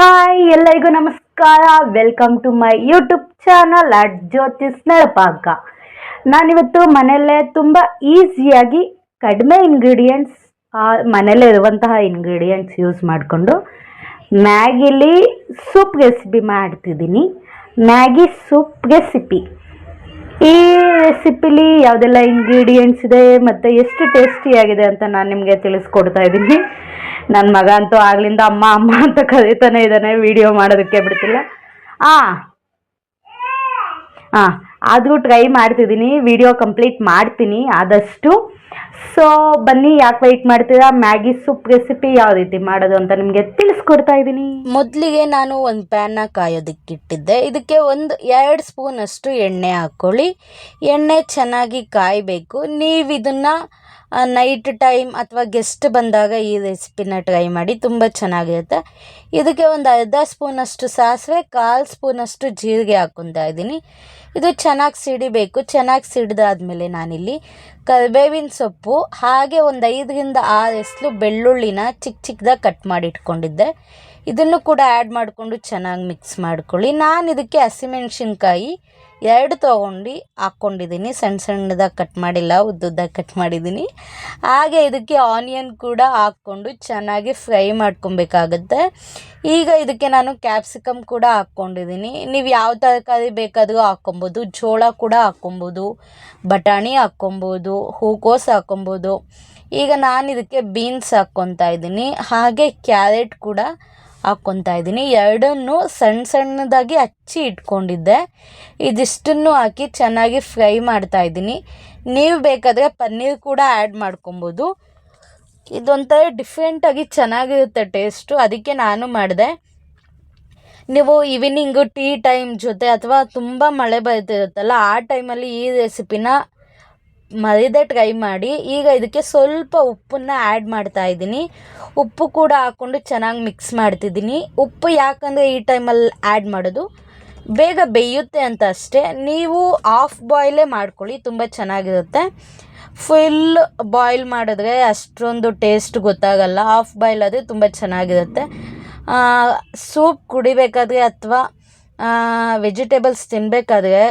Hi, ಎಲ್ಲರಿಗೂ ನಮಸ್ಕಾರ. Welcome to my YouTube channel at Jyothi's Nalapaka ನಾನಿವತ್ತು ಮನೆಯಲ್ಲೇ ತುಂಬ ಈಸಿಯಾಗಿ ಕಡಿಮೆ ಇಂಗ್ರೀಡಿಯೆಂಟ್ಸ್ ಮನೆಯಲ್ಲೇ ಇರುವಂತಹ ಇಂಗ್ರೀಡಿಯೆಂಟ್ಸ್ ಯೂಸ್ ಮಾಡಿಕೊಂಡು ಮ್ಯಾಗಿಲಿ ಸೂಪ್ ರೆಸಿಪಿ ಮಾಡ್ತಿದ್ದೀನಿ. ಮ್ಯಾಗಿ ಸೂಪ್ ರೆಸಿಪಿ ಈ ರೆಸಿಪಿಲಿ ಯಾವುದೆಲ್ಲ ಇಂಗ್ರೀಡಿಯೆಂಟ್ಸ್ ಇದೆ, ಮತ್ತು ಎಷ್ಟು ಟೇಸ್ಟಿಯಾಗಿದೆ ಅಂತ ನಾನು ನಿಮಗೆ ತಿಳಿಸ್ಕೊಡ್ತಾ ಇದ್ದೀನಿ. ನನ್ನ ಮಗ ಅಂತೂ ಆಗ್ಲಿಂದ ಅಮ್ಮ ಅಮ್ಮ ಅಂತ ಕರೀತಾನೆ ಇದ್ದಾನೆ ವಿಡಿಯೋ ಮಾಡೋದಕ್ಕೆ ಬಿಡ್ತಿಲ್ಲ. ಆ ಹಾಂ ಆದರೂ ಟ್ರೈ ಮಾಡ್ತಿದ್ದೀನಿ ವಿಡಿಯೋ ಕಂಪ್ಲೀಟ್ ಮಾಡ್ತೀನಿ ಆದಷ್ಟು. ಸೊ ಬನ್ನಿ, ಯಾಕೆ ವೆಯ್ಟ್ ಮಾಡ್ತೀರಾ? ಮ್ಯಾಗಿ ಸೂಪ್ ರೆಸಿಪಿ ಯಾವ ರೀತಿ ಮಾಡೋದು ಅಂತ ನಿಮಗೆ ತಿಳಿಸ್ಕೊಡ್ತಾ ಇದ್ದೀನಿ. ಮೊದಲಿಗೆ ನಾನು ಒಂದು ಪ್ಯಾನ್ನ ಕಾಯೋದಕ್ಕಿಟ್ಟಿದ್ದೆ ಇದಕ್ಕೆ ಒಂದು ಎರಡು ಸ್ಪೂನ್ ಅಷ್ಟು ಎಣ್ಣೆ ಹಾಕ್ಕೊಳ್ಳಿ ಎಣ್ಣೆ ಚೆನ್ನಾಗಿ ಕಾಯಬೇಕು. ನೀವು ಇದನ್ನು ನೈಟ್ ಟೈಮ್ ಅಥವಾ ಗೆಸ್ಟ್ ಬಂದಾಗ ಈ ರೆಸಿಪಿನ ಟ್ರೈ ಮಾಡಿ ತುಂಬ ಚೆನ್ನಾಗಿರುತ್ತೆ. ಇದಕ್ಕೆ ಒಂದು ಅರ್ಧ ಸ್ಪೂನಷ್ಟು ಸಾಸಿವೆ, ಕಾಲು ಸ್ಪೂನಷ್ಟು ಜೀರಿಗೆ ಹಾಕ್ಕೊತಾ ಇದ್ದೀನಿ. ಇದು ಚೆನ್ನಾಗಿ ಸಿಡಿಬೇಕು. ಚೆನ್ನಾಗಿ ಸಿಡಿದಾದ್ಮೇಲೆ ನಾನಿಲ್ಲಿ ಕರಿಬೇವಿನ ಸೊಪ್ಪು, ಹಾಗೆ ಒಂದು ಐದರಿಂದ ಆರು ಎಸ್ಲು ಬೆಳ್ಳುಳ್ಳಿನ ಚಿಕ್ಕ ಚಿಕ್ಕದಾಗಿ ಕಟ್ ಮಾಡಿ ಇಟ್ಕೊಂಡಿದ್ದೆ ಇದನ್ನು ಕೂಡ ಆ್ಯಡ್ ಮಾಡಿಕೊಂಡು ಚೆನ್ನಾಗಿ ಮಿಕ್ಸ್ ಮಾಡ್ಕೊಳ್ಳಿ. ನಾನು ಇದಕ್ಕೆ ಹಸಿಮೆಣ್ಸಿನ್ಕಾಯಿ ಎರಡು ತೊಗೊಂಡು ಹಾಕ್ಕೊಂಡಿದ್ದೀನಿ. ಸಣ್ಣ ಸಣ್ಣದಾಗಿ ಕಟ್ ಮಾಡಿಲ್ಲ, ಉದ್ದುದ್ದಾಗಿ ಕಟ್ ಮಾಡಿದ್ದೀನಿ. ಹಾಗೆ ಇದಕ್ಕೆ ಆನಿಯನ್ ಕೂಡ ಹಾಕ್ಕೊಂಡು ಚೆನ್ನಾಗಿ ಫ್ರೈ ಮಾಡ್ಕೊಬೇಕಾಗುತ್ತೆ. ಈಗ ಇದಕ್ಕೆ ನಾನು ಕ್ಯಾಪ್ಸಿಕಮ್ ಕೂಡ ಹಾಕ್ಕೊಂಡಿದ್ದೀನಿ. ನೀವು ಯಾವ ತರಕಾರಿ ಬೇಕಾದರೂ ಹಾಕ್ಕೊಬೋದು, ಜೋಳ ಕೂಡ ಹಾಕ್ಕೊಬೋದು, ಬಟಾಣಿ ಹಾಕ್ಕೊಬೋದು, ಹೂಕೋಸು ಹಾಕ್ಕೊಬೋದು. ಈಗ ನಾನು ಇದಕ್ಕೆ ಬೀನ್ಸ್ ಹಾಕ್ಕೊತಾ ಇದ್ದೀನಿ. ಹಾಗೆ ಕ್ಯಾರೆಟ್ ಕೂಡ ಹಾಕ್ಕೊತಾ ಇದ್ದೀನಿ. ಎರಡನ್ನು ಸಣ್ಣ ಸಣ್ಣದಾಗಿ ಹಚ್ಚಿ ಇಟ್ಕೊಂಡಿದ್ದೆ. ಇದಿಷ್ಟನ್ನು ಹಾಕಿ ಚೆನ್ನಾಗಿ ಫ್ರೈ ಮಾಡ್ತಾ ಇದ್ದೀನಿ. ನೀವು ಬೇಕಾದರೆ ಪನ್ನೀರ್ ಕೂಡ ಆ್ಯಡ್ ಮಾಡ್ಕೊಬೋದು. ಇದೊಂಥರ ಡಿಫ್ರೆಂಟಾಗಿ ಚೆನ್ನಾಗಿರುತ್ತೆ ಟೇಸ್ಟು ಅದಕ್ಕೆ ನಾನು ಮಾಡಿದೆ. ನೀವು ಈವ್ನಿಂಗು ಟೀ ಟೈಮ್ ಜೊತೆ ಅಥವಾ ತುಂಬ ಮಳೆ ಬರ್ತಿರುತ್ತಲ್ಲ, ಆ ಟೈಮಲ್ಲಿ ಈ ರೆಸಿಪಿನ ಮರಿದೇ ಟ್ರೈ ಮಾಡಿ, ಈಗ ಇದಕ್ಕೆ ಸ್ವಲ್ಪ ಉಪ್ಪನ್ನು ಆ್ಯಡ್ ಮಾಡ್ತಾ ಇದ್ದೀನಿ. ಉಪ್ಪು ಕೂಡ ಹಾಕ್ಕೊಂಡು ಚೆನ್ನಾಗಿ ಮಿಕ್ಸ್ ಮಾಡ್ತಿದ್ದೀನಿ. ಉಪ್ಪು ಯಾಕಂದರೆ ಈ ಟೈಮಲ್ಲಿ ಆ್ಯಡ್ ಮಾಡೋದು ಬೇಗ ಬೇಯುತ್ತೆ ಅಂತ ಅಷ್ಟೇ. ನೀವು ಆಫ್ ಬಾಯ್ಲೇ ಮಾಡ್ಕೊಳ್ಳಿ, ತುಂಬ ಚೆನ್ನಾಗಿರುತ್ತೆ. ಫುಲ್ ಬಾಯ್ಲ್ ಮಾಡಿದ್ರೆ ಅಷ್ಟೊಂದು ಟೇಸ್ಟ್ ಗೊತ್ತಾಗಲ್ಲ. ಆಫ್ ಬಾಯ್ಲ್ ಆದರೆ ತುಂಬ ಚೆನ್ನಾಗಿರುತ್ತೆ. ಸೂಪ್ ಕುಡಿಬೇಕಾದ್ರೆ ಅಥವಾ ವೆಜಿಟೇಬಲ್ಸ್ ತಿನ್ನಬೇಕಾದ್ರೆ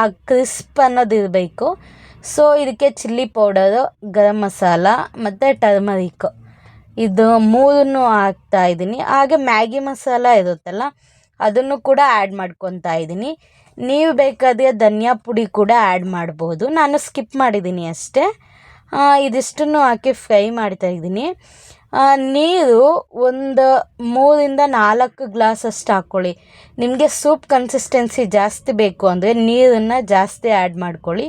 ಆ ಕ್ರಿಸ್ಪ್ ಅನ್ನೋದು ಇರಬೇಕು. ಸೊ ಇದಕ್ಕೆ ಚಿಲ್ಲಿ ಪೌಡರು ಗರಂ ಮಸಾಲ ಮತ್ತು ಟರ್ಮರಿಕ್ ಇದು ಮೂರನ್ನು ಹಾಕ್ತಾ ಇದ್ದೀನಿ. ಹಾಗೆ ಮ್ಯಾಗಿ ಮಸಾಲ ಇರುತ್ತಲ್ಲ, ಅದನ್ನು ಕೂಡ ಆ್ಯಡ್ ಮಾಡ್ಕೊತಾ ಇದ್ದೀನಿ. ನೀವು ಬೇಕಾದರೆ ಧನಿಯಾ ಪುಡಿ ಕೂಡ ಆ್ಯಡ್ ಮಾಡ್ಬೋದು. ನಾನು ಸ್ಕಿಪ್ ಮಾಡಿದ್ದೀನಿ ಅಷ್ಟೇ. ಇದಿಷ್ಟನ್ನು ಹಾಕಿ ಫ್ರೈ ಮಾಡ್ತಾ ಇದ್ದೀನಿ. ನೀರು ಒಂದು ಮೂರಿಂದ ನಾಲ್ಕು ಗ್ಲಾಸಷ್ಟು ಹಾಕ್ಕೊಳ್ಳಿ. ನಿಮಗೆ ಸೂಪ್ ಕನ್ಸಿಸ್ಟೆನ್ಸಿ ಜಾಸ್ತಿ ಬೇಕು ಅಂದರೆ ನೀರನ್ನು ಜಾಸ್ತಿ ಆ್ಯಡ್ ಮಾಡ್ಕೊಳ್ಳಿ.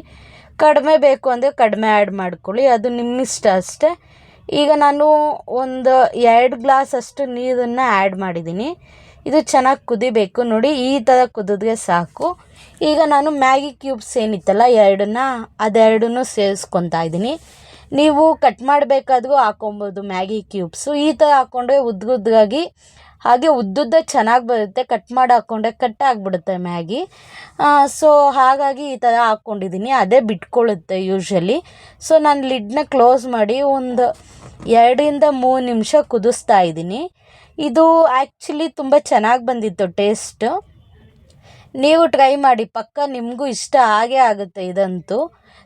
ಕಡಿಮೆ ಬೇಕು ಅಂದರೆ ಕಡಿಮೆ ಆ್ಯಡ್ ಮಾಡ್ಕೊಳ್ಳಿ. ಅದು ನಿಮ್ಮಿಷ್ಟ ಅಷ್ಟೇ. ಈಗ ನಾನು ಒಂದು ಎರಡು ಗ್ಲಾಸಷ್ಟು ನೀರನ್ನು ಆ್ಯಡ್ ಮಾಡಿದ್ದೀನಿ. ಇದು ಚೆನ್ನಾಗಿ ಕುದಿಬೇಕು. ನೋಡಿ, ಈ ಥರ ಕುದಿದ್ರೆ ಸಾಕು. ಈಗ ನಾನು ಮ್ಯಾಗಿ ಕ್ಯೂಬ್ಸ್ ಏನಿತ್ತಲ್ಲ, ಎರಡನ್ನ, ಅದೆರಡನ್ನೂ ಸೇರಿಸ್ಕೊತಾ ಇದ್ದೀನಿ. ನೀವು ಕಟ್ ಮಾಡಬೇಕಾದ್ರೂ ಹಾಕೊಬೋದು ಮ್ಯಾಗಿ ಕ್ಯೂಬ್ಸು. ಈ ಥರ ಹಾಕ್ಕೊಂಡ್ರೆ ಉದ್ದುದ್ದಾಗಿ ಹಾಗೆ ಉದ್ದುದ್ದ ಚೆನ್ನಾಗಿ ಬರುತ್ತೆ. ಕಟ್ ಮಾಡಿ ಹಾಕ್ಕೊಂಡ್ರೆ ಕಟ್ ಆಗಿಬಿಡುತ್ತೆ ಮ್ಯಾಗಿ. ಸೊ ಹಾಗಾಗಿ ಈ ಥರ ಹಾಕ್ಕೊಂಡಿದ್ದೀನಿ ಅದೇ ಬಿಟ್ಕೊಳ್ಳುತ್ತೆ ಯೂಶ್ವಲಿ ಸೊ ನಾನು ಲಿಡ್ನ ಕ್ಲೋಸ್ ಮಾಡಿ ಒಂದು ಎರಡರಿಂದ ಮೂರು ನಿಮಿಷ ಕುದಿಸ್ತಾ ಇದ್ದೀನಿ ಇದು ಆ್ಯಕ್ಚುಲಿ ತುಂಬ ಚೆನ್ನಾಗಿ ಬಂದಿತ್ತು ಟೇಸ್ಟು ನೀವು ಟ್ರೈ ಮಾಡಿ, ಪಕ್ಕ ನಿಮಗೂ ಇಷ್ಟ ಆಗೇ ಆಗುತ್ತೆ ಇದಂತೂ.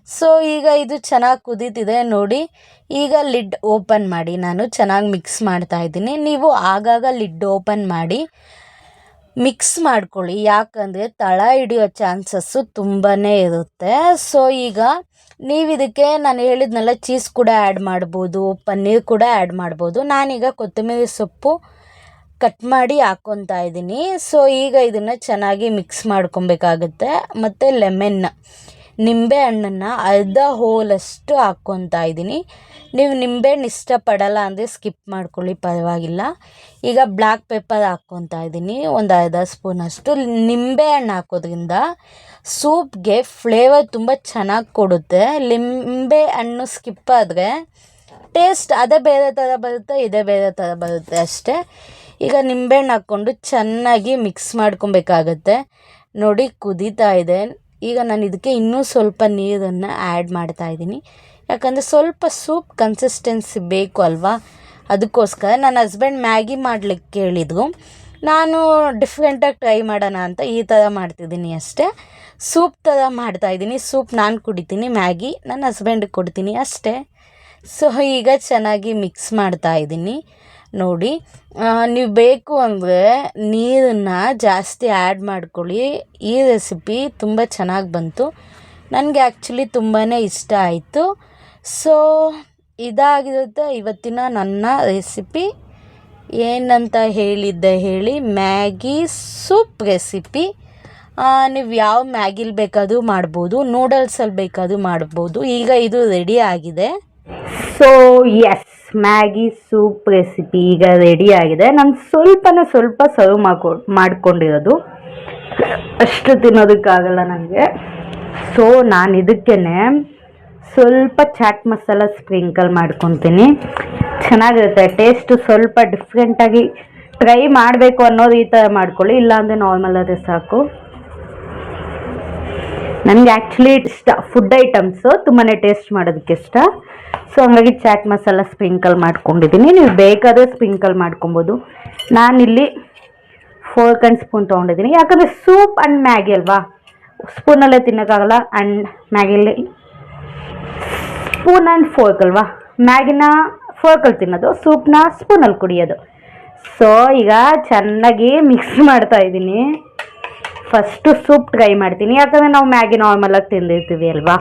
ಸೊ ಈಗ ಇದು ಚೆನ್ನಾಗಿ ಕುದೀತಿದೆ ನೋಡಿ. ಈಗ ಲಿಡ್ ಓಪನ್ ಮಾಡಿ, ನಾನು ಚೆನ್ನಾಗಿ ಮಿಕ್ಸ್ ಮಾಡ್ತಾ ಇದ್ದೀನಿ. ನೀವು ಆಗಾಗ ಲಿಡ್ ಓಪನ್ ಮಾಡಿ ಮಿಕ್ಸ್ ಮಾಡ್ಕೊಳ್ಳಿ. ಯಾಕಂದರೆ ತಳ ಹಿಡಿಯೋ ಚಾನ್ಸಸ್ಸು ತುಂಬಾ ಇರುತ್ತೆ. ಸೊ ಈಗ ನೀವು ಇದಕ್ಕೆ, ನಾನು ಹೇಳಿದ್ನಲ್ಲ ಚೀಸ್ ಕೂಡ ಆ್ಯಡ್ ಮಾಡ್ಬೋದು ಪನ್ನೀರ್ ಕೂಡ ಆ್ಯಡ್ ಮಾಡ್ಬೋದು. ನಾನೀಗ ಕೊತ್ತಂಬರಿ ಸೊಪ್ಪು ಕಟ್ ಮಾಡಿ ಹಾಕ್ಕೊತಾ ಇದ್ದೀನಿ. ಸೊ ಈಗ ಇದನ್ನು ಚೆನ್ನಾಗಿ ಮಿಕ್ಸ್ ಮಾಡ್ಕೊಬೇಕಾಗುತ್ತೆ. ಮತ್ತು ಲೆಮೆನ್ ನಿಂಬೆ ಹಣ್ಣನ್ನು ಅರ್ಧ ಹೋಲಷ್ಟು ಹಾಕ್ಕೊತಾ ಇದ್ದೀನಿ. ನೀವು ನಿಂಬೆಹಣ್ಣು ಇಷ್ಟಪಡಲ್ಲ ಅಂದರೆ ಸ್ಕಿಪ್ ಮಾಡ್ಕೊಳ್ಳಿ, ಪರವಾಗಿಲ್ಲ. ಈಗ ಬ್ಲ್ಯಾಕ್ ಪೆಪ್ಪರ್ ಹಾಕ್ಕೊತಾ ಇದ್ದೀನಿ. ಒಂದು ಅರ್ಧ ಸ್ಪೂನಷ್ಟು ನಿಂಬೆ ಹಣ್ಣು ಹಾಕೋದ್ರಿಂದ ಸೂಪ್ಗೆ ಫ್ಲೇವರ್ ತುಂಬ ಚೆನ್ನಾಗಿ ಕೊಡುತ್ತೆ. ಲಿಂಬೆ ಹಣ್ಣು ಸ್ಕಿಪ್ ಆದರೆ ಟೇಸ್ಟ್ ಅದೇ ಬೇರೆ ಥರ ಬರುತ್ತೆ, ಇದೇ ಬೇರೆ ಥರ ಬರುತ್ತೆ ಅಷ್ಟೇ. ಈಗ ನಿಂಬೆಹಣ್ಣು ಹಾಕ್ಕೊಂಡು ಚೆನ್ನಾಗಿ ಮಿಕ್ಸ್ ಮಾಡ್ಕೊಬೇಕಾಗತ್ತೆ. ನೋಡಿ ಕುದೀತಾ ಇದೆ. ಈಗ ನಾನು ಇದಕ್ಕೆ ಇನ್ನೂ ಸ್ವಲ್ಪ ನೀರನ್ನು ಆ್ಯಡ್ ಮಾಡ್ತಾ ಇದ್ದೀನಿ. ಯಾಕಂದರೆ ಸ್ವಲ್ಪ ಸೂಪ್ ಕನ್ಸಿಸ್ಟೆನ್ಸಿ ಬೇಕು ಅಲ್ವಾ? ಅದಕ್ಕೋಸ್ಕರ ನನ್ನ ಹಸ್ಬೆಂಡ್ ಮ್ಯಾಗಿ ಮಾಡ್ಲಿಕ್ಕೆ ಕೇಳಿದ್ರು. ನಾನು ಡಿಫ್ರೆಂಟಾಗಿ ಟ್ರೈ ಮಾಡೋಣ ಅಂತ ಈ ಥರ ಮಾಡ್ತಿದ್ದೀನಿ ಅಷ್ಟೇ. ಸೂಪ್ ಥರ ಮಾಡ್ತಾಯಿದ್ದೀನಿ ಸೂಪ್ ನಾನು ಕುಡಿತೀನಿ ಮ್ಯಾಗಿ ನನ್ನ ಹಸ್ಬೆಂಡ್ಗೆ ಕೊಡ್ತೀನಿ ಅಷ್ಟೇ. ಸೊ ಈಗ ಚೆನ್ನಾಗಿ ಮಿಕ್ಸ್ ಮಾಡ್ತಾ ಇದ್ದೀನಿ. ನೋಡಿ ನೀವು ಬೇಕು ಅಂದರೆ ನೀರನ್ನು ಜಾಸ್ತಿ ಆ್ಯಡ್ ಮಾಡ್ಕೊಳ್ಳಿ. ಈ ರೆಸಿಪಿ ತುಂಬ ಚೆನ್ನಾಗಿ ಬಂತು. ನನಗೆ ಆ್ಯಕ್ಚುಲಿ ತುಂಬಾ ಇಷ್ಟ ಆಯಿತು. ಸೊ ಇದಾಗಿರುತ್ತೆ ಇವತ್ತಿನ ನನ್ನ ರೆಸಿಪಿ ಏನಂತ ಹೇಳಿದ್ದೆ ಹೇಳಿ ಮ್ಯಾಗಿ ಸೂಪ್ ರೆಸಿಪಿ ನೀವು ಯಾವ ಮ್ಯಾಗಿಲಿ ಬೇಕಾದರೂ ಮಾಡ್ಬೋದು ನೂಡಲ್ಸಲ್ಲಿ ಬೇಕಾದರೂ ಮಾಡ್ಬೋದು. ಈಗ ಇದು ರೆಡಿ ಆಗಿದೆ. So yes Maggi soup recipe ಈಗ ರೆಡಿ ಆಗಿದೆ. ನಾನು ಸ್ವಲ್ಪನೇ ಸ್ವಲ್ಪ ಸರ್ವ್ ಮಾಡ್ಕೊ, ಮಾಡ್ಕೊಂಡಿರೋದು. ಅಷ್ಟು ತಿನ್ನೋದಕ್ಕಾಗಲ್ಲ ನನಗೆ ಸೊ ನಾನು ಇದಕ್ಕೇನೆ ಸ್ವಲ್ಪ ಚಾಟ್ ಮಸಾಲ ಸ್ಪ್ರಿಂಕಲ್ ಮಾಡ್ಕೊತೀನಿ. ಚೆನ್ನಾಗಿರುತ್ತೆ. ಟೇಸ್ಟು ಸ್ವಲ್ಪ ಡಿಫ್ರೆಂಟಾಗಿ ಟ್ರೈ ಮಾಡಬೇಕು ಅನ್ನೋದು ಈ ಥರ ಮಾಡ್ಕೊಳ್ಳಿ. ಇಲ್ಲಾಂದರೆ ನಾರ್ಮಲ್ ಅದೇ ಸಾಕು. ನನಗೆ ಆ್ಯಕ್ಚುಲಿ ಇಷ್ಟ ಫುಡ್ ಐಟಮ್ಸು ತುಂಬಾ ಟೇಸ್ಟ್ ಮಾಡೋದಕ್ಕೆ ಇಷ್ಟ. ಸೊ ಹಂಗಾಗಿ ಚಾಟ್ ಮಸಾಲ ಸ್ಪ್ರಿಂಕಲ್ ಮಾಡ್ಕೊಂಡಿದ್ದೀನಿ. ನೀವು ಬೇಕಾದರೆ ಸ್ಪ್ರಿಂಕಲ್ ಮಾಡ್ಕೊಬೋದು. ನಾನಿಲ್ಲಿ ಫೋರ್ಕ್ ಆ್ಯಂಡ್ ಸ್ಪೂನ್ ತೊಗೊಂಡಿದ್ದೀನಿ. ಯಾಕಂದರೆ ಸೂಪ್ ಆ್ಯಂಡ್ ಮ್ಯಾಗಿ ಅಲ್ವಾ? ಸ್ಪೂನಲ್ಲೇ ತಿನ್ನೋಕ್ಕಾಗಲ್ಲ ಆ್ಯಂಡ್ ಮ್ಯಾಗಿಲಿ ಸ್ಪೂನ್ ಆ್ಯಂಡ್ ಫೋರ್ಕ್ ಅಲ್ವಾ? ಮ್ಯಾಗಿನ ಫೋರ್ಕಲ್ಲಿ ತಿನ್ನೋದು ಸೂಪ್ನ ಸ್ಪೂನಲ್ಲಿ ಕುಡಿಯೋದು. ಸೊ ಈಗ ಚೆನ್ನಾಗಿ ಮಿಕ್ಸ್ ಮಾಡ್ತಾ ಇದ್ದೀನಿ. ಫಸ್ಟು ಸೂಪ್ ಟ್ರೈ ಮಾಡ್ತೀನಿ. ಯಾಕಂದರೆ ನಾವು ಮ್ಯಾಗಿ ನಾರ್ಮಲಾಗಿ ತಿಂದಿರ್ತೀವಿ ಅಲ್ವಾ?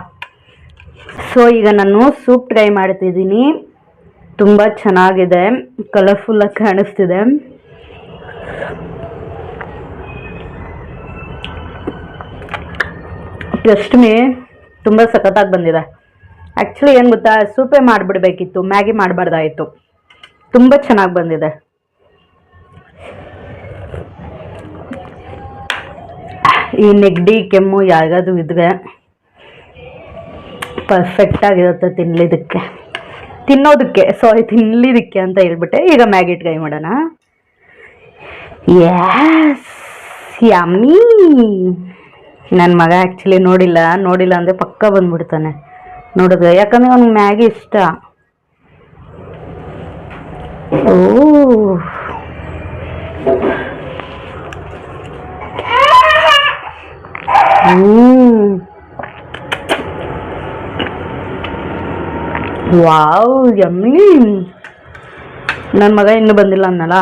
ಸೊ ಈಗ ನಾನು ಸೂಪ್ ಟ್ರೈ ಮಾಡ್ತಿದ್ದೀನಿ. ತುಂಬ ಚೆನ್ನಾಗಿದೆ. ಕಲರ್ಫುಲ್ಲಾಗಿ ಕಾಣಿಸ್ತಿದೆ. ಟ್ರಸ್ಟ್ ಮೀ ತುಂಬ ಸಖತ್ತಾಗಿ ಬಂದಿದೆ. ಆ್ಯಕ್ಚುಲಿ ಏನು ಗೊತ್ತಾ? ಸೂಪೇ ಮಾಡಿಬಿಡ್ಬೇಕಿತ್ತು. ಮ್ಯಾಗಿ ಮಾಡಬಾರ್ದಾಯಿತು. ತುಂಬ ಚೆನ್ನಾಗಿ ಬಂದಿದೆ. ನೆಗಡಿ, ಕೆಮ್ಮು ಯಾರಿಗಾದ್ರೂ ಇದ್ರೆ ಪರ್ಫೆಕ್ಟ್ ಆಗಿರುತ್ತೆ ತಿನ್ಲಿದಕ್ಕೆ. ತಿನ್ನೋದಕ್ಕೆ ಸಾರಿ ತಿನ್ಲಿದಕ್ಕೆ ಅಂತ ಹೇಳ್ಬಿಟ್ಟೆ. ಈಗ ಮ್ಯಾಗಿ ಟ್ರೈ ಮಾಡೋಣ. ಯಾಸ್ ಯಮ್ಮಿ ನನ್ನ ಮಗ ಆ್ಯಕ್ಚುಲಿ ನೋಡಿಲ್ಲ ನೋಡಿಲ್ಲ ಅಂದರೆ ಪಕ್ಕ ಬಂದ್ಬಿಡ್ತಾನೆ ನೋಡಿದ್ರೆ. ಯಾಕಂದ್ರೆ ಅವ್ನಿಗೆ ಮ್ಯಾಗಿ ಇಷ್ಟ. ಓ. Wow yummy. ನನ್ನ ಮಗ ಇನ್ನೂ ಬಂದಿಲ್ಲ ಅನ್ನಲ್ಲ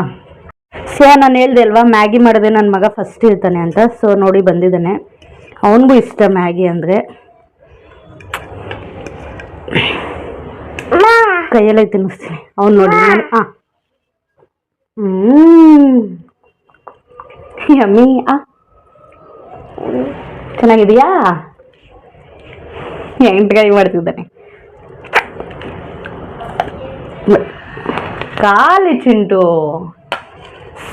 ಸೊ ನಾನು ಹೇಳ್ದೆ ಅಲ್ವಾ ಮ್ಯಾಗಿ ಮಾಡಿದೆ ನನ್ನ ಮಗ ಫಸ್ಟ್ ಇರ್ತಾನೆ ಅಂತ. ಸೊ ನೋಡಿ ಬಂದಿದ್ದಾನೆ. ಅವನಿಗೂ ಇಷ್ಟ ಮ್ಯಾಗಿ ಅಂದರೆ. ಕೈಯಲ್ಲೇ ತಿನ್ನಿಸ್ತೀನಿ. ಅವ್ನು ನೋಡಿ ನಾನು ಹಾಂ ಹ್ಞೂ ಯಮ್ಮಿ ಆ. ಚೆನ್ನಾಗಿದೆಯಾ ಟ್ರೈ ಮಾಡ್ತಿದ್ದಾನೆ. ಖಾಲಿ ಚಿಂಟು.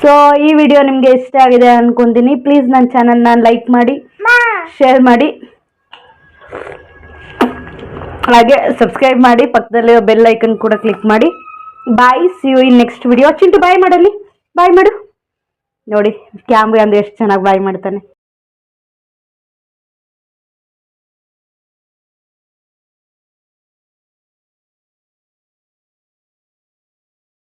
ಸೊ ಈ ವಿಡಿಯೋ ನಿಮಗೆ ಇಷ್ಟ ಆಗಿದೆ ಅನ್ಕೊಂತೀನಿ. ಪ್ಲೀಸ್ ನನ್ನ ಚಾನಲ್ನ ಲೈಕ್ ಮಾಡಿ ಶೇರ್ ಮಾಡಿ. ಹಾಗೆ ಸಬ್ಸ್ಕ್ರೈಬ್ ಮಾಡಿ ಪಕ್ಕದಲ್ಲಿ ಬೆಲ್ ಐಕನ್ ಕೂಡ ಕ್ಲಿಕ್ ಮಾಡಿ. Bye see you in next video Chintu bye ಮಾಡಲಿ. ಬಾಯ್ ಮಾಡು. ನೋಡಿ ಕ್ಯಾಮ್ರಾ ಅಂದ್ರೆ ಎಷ್ಟು ಚೆನ್ನಾಗಿ ಬಾಯ್ ಮಾಡ್ತಾನೆ.